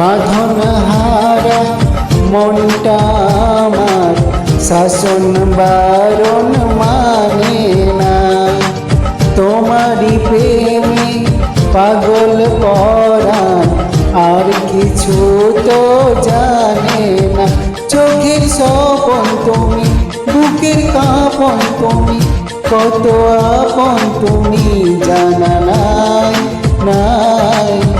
বাঁধন হারা, মনটা আমার শাসন বারণ মানে না। তোমারই প্রেমে পাগল পরাণ আর কিছু তো জানে না। চোখের স্বপন তুমি, বুকের কাঁপন তুমি, কত আপন তুমি জানা নাই নাই।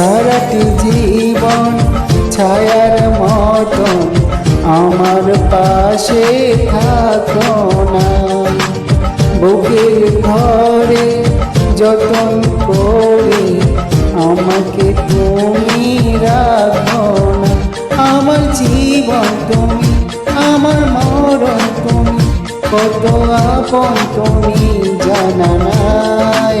সারাটি জীবন ছায়ার মতন আমার পাশে থাকো না। বুকের ঘরে যতন করে আমাকে তুমি রাখো না। আমার জীবন তুমি, আমার মরণ তুমি, কত আপন তুমি জানা নাই